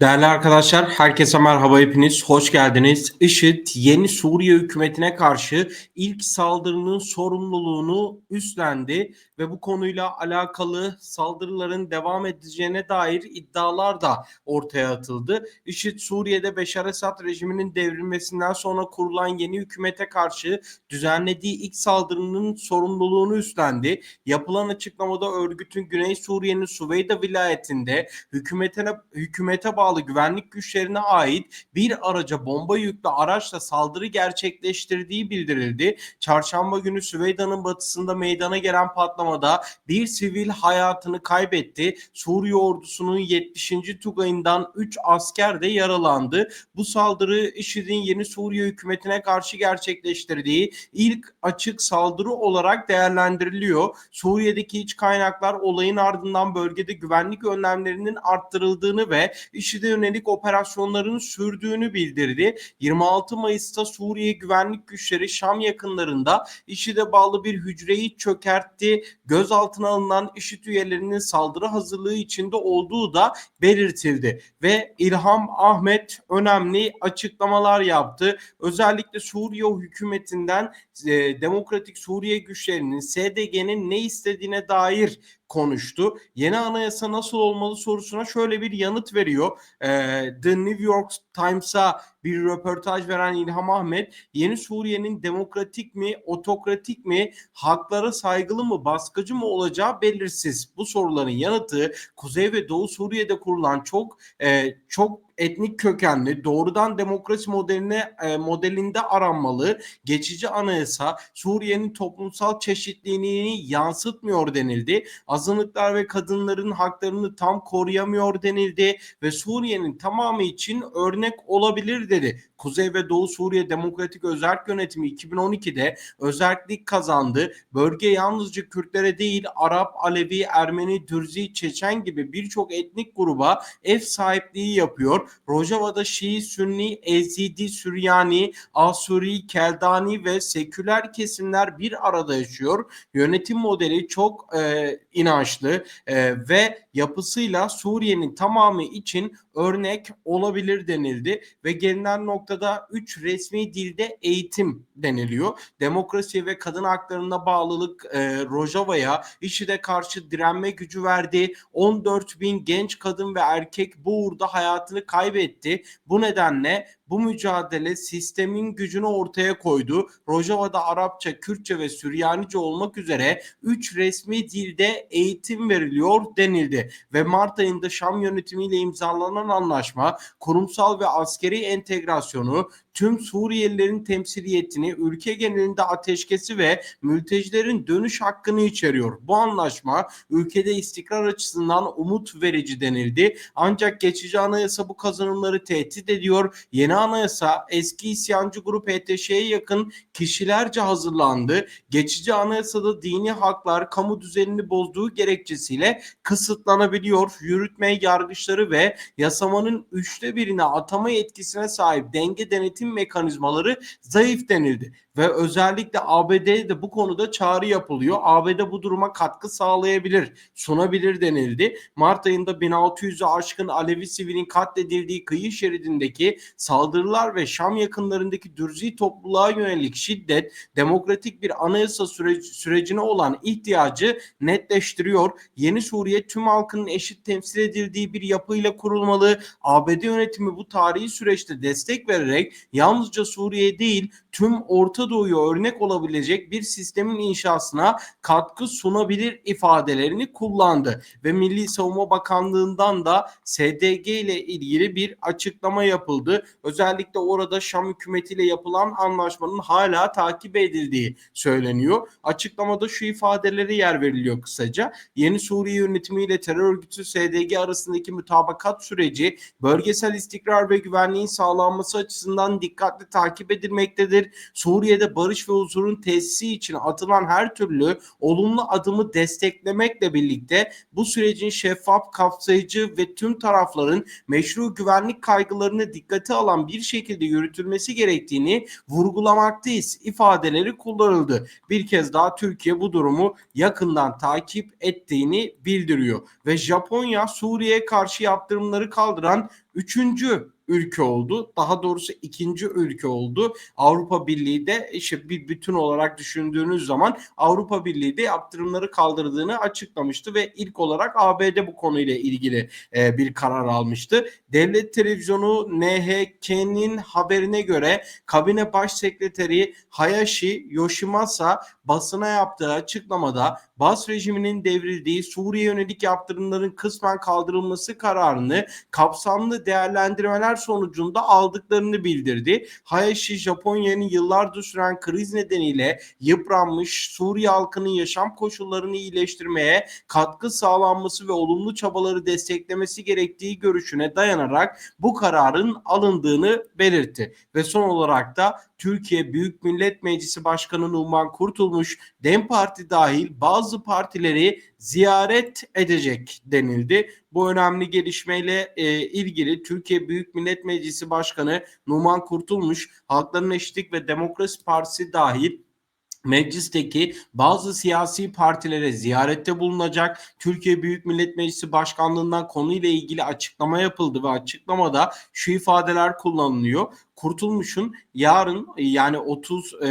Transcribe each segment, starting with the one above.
Değerli arkadaşlar, herkese merhaba hepiniz, hoş geldiniz. IŞİD yeni Suriye hükümetine karşı ilk saldırının sorumluluğunu üstlendi ve bu konuyla alakalı saldırıların devam edeceğine dair iddialar da ortaya atıldı. IŞİD Suriye'de Beşar Esad rejiminin devrilmesinden sonra kurulan yeni hükümete karşı düzenlediği ilk saldırının sorumluluğunu üstlendi. Yapılan açıklamada örgütün Güney Suriye'nin Suveyda vilayetinde hükümetine hükümete bağlı güvenlik güçlerine ait bir araca bomba yüklü araçla saldırı gerçekleştirdiği bildirildi. Çarşamba günü Süveyda'nın batısında meydana gelen patlamada bir sivil hayatını kaybetti. Suriye ordusunun 70. Tugayı'ndan 3 asker de yaralandı. Bu saldırı IŞİD'in yeni Suriye hükümetine karşı gerçekleştirdiği ilk açık saldırı olarak değerlendiriliyor. Suriye'deki iç kaynaklar olayın ardından bölgede güvenlik önlemlerinin arttırıldığını ve IŞİD'e yönelik operasyonların sürdüğünü bildirdi. 26 Mayıs'ta Suriye güvenlik güçleri Şam yakınlarında IŞİD'e bağlı bir hücreyi çökertti. Gözaltına alınan IŞİD üyelerinin saldırı hazırlığı içinde olduğu da belirtildi ve İlham Ahmet önemli açıklamalar yaptı. Özellikle Suriye hükümetinden e, Demokratik Suriye güçlerinin SDG'nin ne istediğine dair konuştu. Yeni anayasa nasıl olmalı sorusuna şöyle bir yanıt veriyor. E, The New York Times'a bir röportaj veren İlham Ahmet yeni Suriye'nin demokratik mi, otokratik mi, haklara saygılı mı, baskıcı mı olacağı belirsiz. Bu soruların yanıtı Kuzey ve Doğu Suriye'de kurulan çok e, çok etnik kökenli doğrudan demokrasi modeline e, modelinde aranmalı. Geçici anayasa Suriye'nin toplumsal çeşitliliğini yansıtmıyor denildi. Azınlıklar ve kadınların haklarını tam koruyamıyor denildi ve Suriye'nin tamamı için örnek olabilir dedi. Kuzey ve Doğu Suriye Demokratik Özerk Yönetimi 2012'de özellik kazandı. Bölge yalnızca Kürtlere değil Arap, Alevi, Ermeni, Dürzi, Çeçen gibi birçok etnik gruba ev sahipliği yapıyor. Rojava'da Şii, Sünni, Ezidi, Süryani, Asuri, Keldani ve seküler kesimler bir arada yaşıyor. Yönetim modeli çok e, inançlı e, ve yapısıyla Suriye'nin tamamı için örnek olabilir denildi ve gelinen noktada 3 resmi dilde eğitim deniliyor. Demokrasi ve kadın haklarına bağlılık e, Rojava'ya IŞİD'e karşı direnme gücü verdi. 14 bin genç kadın ve erkek bu uğurda hayatını kaybetti. Bu nedenle bu mücadele sistemin gücünü ortaya koydu. Rojava'da Arapça, Kürtçe ve Süryanice olmak üzere 3 resmi dilde eğitim veriliyor denildi. Ve Mart ayında Şam yönetimiyle imzalanan anlaşma kurumsal ve askeri entegrasyonu tüm Suriyelilerin temsiliyetini, ülke genelinde ateşkesi ve mültecilerin dönüş hakkını içeriyor. Bu anlaşma ülkede istikrar açısından umut verici denildi. Ancak geçici anayasa bu kazanımları tehdit ediyor. Yeni anayasa eski isyancı grup HTŞ'ye yakın kişilerce hazırlandı. Geçici anayasada dini haklar kamu düzenini bozduğu gerekçesiyle kısıtlanabiliyor. Yürütme yargıçları ve yasamanın üçte birine atama yetkisine sahip denge denetim mekanizmaları zayıf denildi ve özellikle ABD'de de bu konuda çağrı yapılıyor. ABD bu duruma katkı sağlayabilir, sunabilir denildi. Mart ayında 1600'ü aşkın Alevi sivilin katledildiği kıyı şeridindeki saldırılar ve Şam yakınlarındaki Dürzi topluluğa yönelik şiddet demokratik bir anayasa süreci, sürecine olan ihtiyacı netleştiriyor. Yeni Suriye tüm halkının eşit temsil edildiği bir yapıyla kurulmalı. ABD yönetimi bu tarihi süreçte destek vererek yalnızca Suriye değil tüm Orta Doğu'ya örnek olabilecek bir sistemin inşasına katkı sunabilir ifadelerini kullandı ve Milli Savunma Bakanlığı'ndan da SDG ile ilgili bir açıklama yapıldı. Özellikle orada Şam hükümetiyle yapılan anlaşmanın hala takip edildiği söyleniyor. Açıklamada şu ifadelere yer veriliyor kısaca. Yeni Suriye yönetimi ile terör örgütü SDG arasındaki mütabakat süreci bölgesel istikrar ve güvenliğin sağlanması açısından an dikkatli takip edilmektedir. Suriye'de barış ve huzurun tesisi için atılan her türlü olumlu adımı desteklemekle birlikte bu sürecin şeffaf, kapsayıcı ve tüm tarafların meşru güvenlik kaygılarını dikkate alan bir şekilde yürütülmesi gerektiğini vurgulamaktayız ifadeleri kullanıldı. Bir kez daha Türkiye bu durumu yakından takip ettiğini bildiriyor ve Japonya Suriye'ye karşı yaptırımları kaldıran üçüncü ülke oldu. Daha doğrusu ikinci ülke oldu. Avrupa Birliği de işte bir bütün olarak düşündüğünüz zaman Avrupa Birliği de yaptırımları kaldırdığını açıklamıştı ve ilk olarak ABD bu konuyla ilgili e, bir karar almıştı. Devlet televizyonu NHK'nin haberine göre kabine baş sekreteri Hayashi Yoshimasa basına yaptığı açıklamada Bas rejiminin devrildiği Suriye yönelik yaptırımların kısmen kaldırılması kararını kapsamlı değerlendirmeler sonucunda aldıklarını bildirdi. Hayashi Japonya'nın yıllardır süren kriz nedeniyle yıpranmış Suriye halkının yaşam koşullarını iyileştirmeye katkı sağlanması ve olumlu çabaları desteklemesi gerektiği görüşüne dayanarak bu kararın alındığını belirtti. Ve son olarak da Türkiye Büyük Millet Meclisi Başkanı Numan Kurtulmuş, DEM Parti dahil bazı partileri ziyaret edecek denildi. Bu önemli gelişmeyle e, ilgili Türkiye Büyük Millet Meclisi Başkanı Numan Kurtulmuş, Halkların Eşitlik ve Demokrasi Partisi dahil meclisteki bazı siyasi partilere ziyarette bulunacak. Türkiye Büyük Millet Meclisi Başkanlığından konuyla ilgili açıklama yapıldı ve açıklamada şu ifadeler kullanılıyor. Kurtulmuş'un yarın yani 30 e,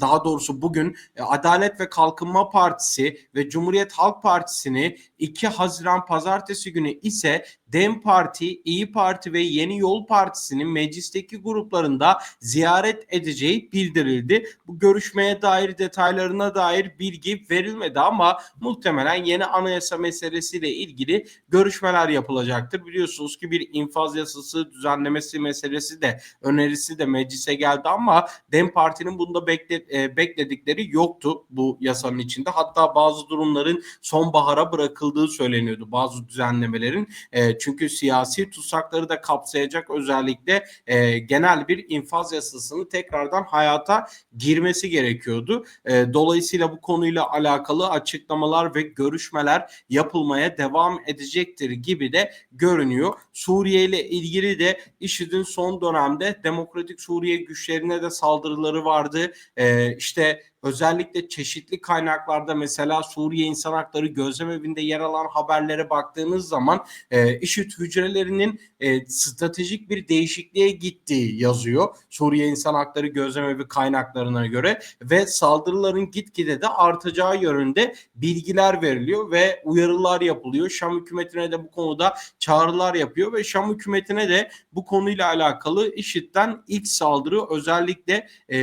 daha doğrusu bugün e, Adalet ve Kalkınma Partisi ve Cumhuriyet Halk Partisi'ni 2 Haziran Pazartesi günü ise Dem Parti, İyi Parti ve Yeni Yol Partisi'nin meclisteki gruplarında ziyaret edeceği bildirildi. Bu görüşmeye dair detaylarına dair bilgi verilmedi ama muhtemelen yeni anayasa meselesiyle ilgili görüşmeler yapılacaktır. Biliyorsunuz ki bir infaz yasası düzenlemesi meselesi de önerisi de meclise geldi ama Dem Parti'nin bunda bekle, e, bekledikleri yoktu bu yasanın içinde. Hatta bazı durumların sonbahara bırakıldığı söyleniyordu bazı düzenlemelerin. E, çünkü siyasi tutsakları da kapsayacak özellikle e, genel bir infaz yasasını tekrardan hayata girmesi gerekiyordu. E, dolayısıyla bu konuyla alakalı açıklamalar ve görüşmeler yapılmaya devam edecektir gibi de görünüyor. Suriye ile ilgili de IŞİD'in son dönemde Demokratik Suriye güçlerine de saldırıları vardı. E, işte özellikle çeşitli kaynaklarda mesela Suriye İnsan Hakları Gözlem Evi'nde yer alan haberlere baktığınız zaman e, IŞİD hücrelerinin e, stratejik bir değişikliğe gittiği yazıyor. Suriye İnsan Hakları Gözlem Evi kaynaklarına göre ve saldırıların gitgide de artacağı yönünde bilgiler veriliyor ve uyarılar yapılıyor. Şam hükümetine de bu konuda çağrılar yapıyor ve Şam hükümetine de bu konuyla alakalı IŞİD'den ilk saldırı özellikle e,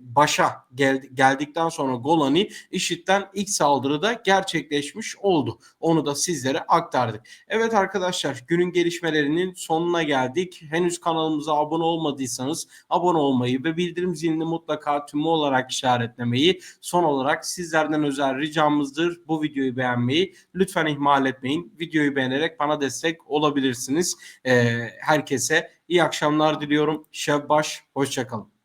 başa geldi, geldikten sonra Golani IŞİD'den ilk saldırıda gerçekleşmiş oldu. Onu da sizlere aktardık. Evet arkadaşlar günün gelişmelerinin sonuna geldik. Henüz kanalımıza abone olmadıysanız abone olmayı ve bildirim zilini mutlaka tümü olarak işaretlemeyi son olarak sizlerden özel ricamızdır. Bu videoyu beğenmeyi lütfen ihmal etmeyin. Videoyu beğenerek bana destek olabilirsiniz. Ee, herkese iyi akşamlar diliyorum. Şevbaş, hoşçakalın.